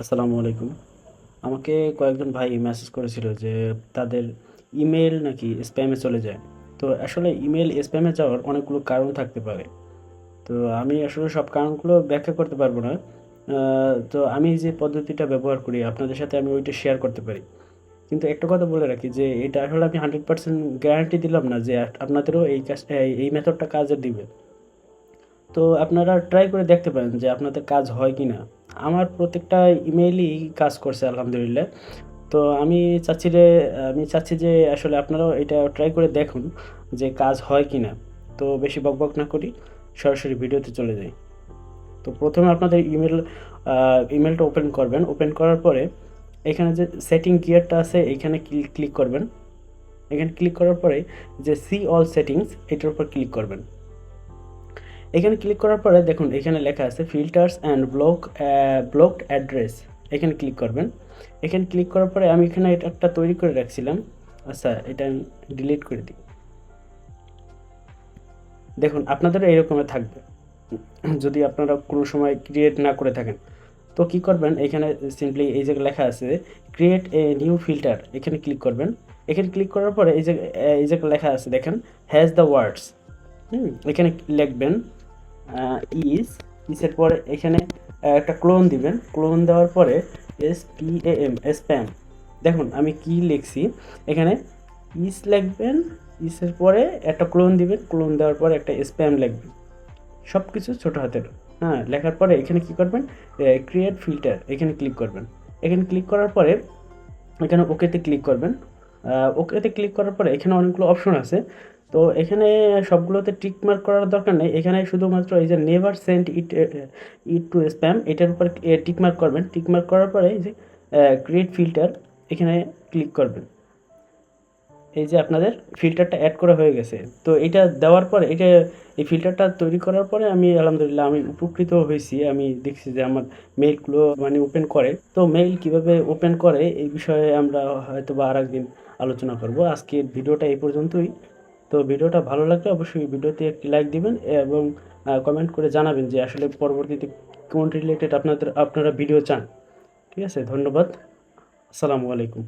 আসসালামু আলাইকুম। আমাকে কয়েকজন ভাই মেসেজ করেছিল যে তাদের ইমেল নাকি স্প্যামে চলে যায়। তো আসলে ইমেল স্প্যামে যাওয়ার অনেকগুলো কারণ থাকতে পারে। তো আমি আসলে সব কারণগুলো ব্যাখ্যা করতে পারব না। তো আমি যে পদ্ধতিটা ব্যবহার করি, আপনাদের সাথে আমি ওইটা শেয়ার করতে পারি। কিন্তু একটা কথা বলে রাখি যে, এটা আসলে আমি হান্ড্রেড পার্সেন্ট গ্যারান্টি দিলাম না যে আপনাদেরও এই কাজ এই মেথডটা কাজে দিবে। তো আপনারা ট্রাই করে দেখতে পারেন যে আপনাদের কাজ হয় কি না আমার প্রত্যেকটা ইমেইলই কাজ করছে, আলহামদুলিল্লাহ। তো আমি চাচ্ছি যে, আমি চাচ্ছি যে, আসলে আপনারাও এটা ট্রাই করে দেখুন যে কাজ হয় কি না তো বেশি বকবক না করি, সরাসরি ভিডিওতে চলে যাই। তো প্রথমে আপনাদের ইমেল ইমেলটা ওপেন করবেন। ওপেন করার পরে এখানে যে সেটিং গিয়ারটা আছে, এখানে ক্লিক করবেন। এখানে ক্লিক করার পরে যে সি অল সেটিংস এটার উপর ক্লিক করবেন। এখানে ক্লিক করার পরে দেখুন, এখানে লেখা আছে filters and block blocked address এখানে ক্লিক করবেন। এখানে ক্লিক করার পরে আমি এখানে এটা একটা তৈরি করে রাখছিলাম। আচ্ছা এটা আমি ডিলিট করে দিই। দেখুন আপনাদের এইরকমের থাকবে। যদি আপনারা কোনো সময় ক্রিয়েট না করে থাকেন। তো কি করবেন, এখানে সিম্পলি এই যে লেখা আছে ক্রিয়েট এ নিউ ফিল্টার এখানে ক্লিক করবেন। এখানে ক্লিক করার পরে এই যে এই যে লেখা আছে, দেখেন হ্যাজ দ্য ওয়ার্ডস হুম, এখানে লিখবেন। ইজ ইসের পরে এখানে একটা ক্লোন দিবেন। ক্লোন দেওয়ার পরে S P A M spam দেখুন, আমি কি লিখছি? এখানে ইস লিখবেন ইসের পরে একটা ক্লোন দিবেন ক্লোন দেওয়ার পরে একটা স্প্যাম লিখবেন। সব কিছু ছোটো হাতের। হ্যাঁ লেখার পরে এখানে কি করবেন? ক্রিয়েট ফিল্টার এখানে ক্লিক করবেন। এখানে ক্লিক করার পরে এখানে ওকেতে ক্লিক করবেন। ওকেতে ক্লিক করার পরে এখানে অনেকগুলো অপশন আছে। তো এখানে সবগুলোতে টিক মার্ক করার দরকার নেই। এখানে শুধুমাত্র এই যে never send it it to spam এটার উপর টিক মার্ক করবেন। টিক মার্ক করার পরে এই যে ক্রিয়েট ফিল্টার এখানে ক্লিক করবেন। এই যে আপনাদের ফিল্টারটা অ্যাড করা হয়ে গেছে। তো এটা দেওয়ার পরে এটা এই ফিল্টারটা তৈরি করার পরে আমি আলহামদুলিল্লাহ আমি উপকৃত হয়েছি। আমি দেখছি যে আমার মেইলগুলো মানে ওপেন করে। তো মেইল কীভাবে ওপেন করে, এই বিষয়ে আমরা হয়তো বা আর একদিন আলোচনা করব। আজকের ভিডিওটা এই পর্যন্তই। তো ভিডিওটা ভালো লাগলে অবশ্যই ভিডিওতে একটি লাইক দিবেন এবং কমেন্ট করে জানাবেন যে আসলে পরবর্তীতে কোন রিলেটেড আপনাদের, আপনারা ভিডিও চান। ঠিক আছে? ধন্যবাদ। আসসালামু আলাইকুম।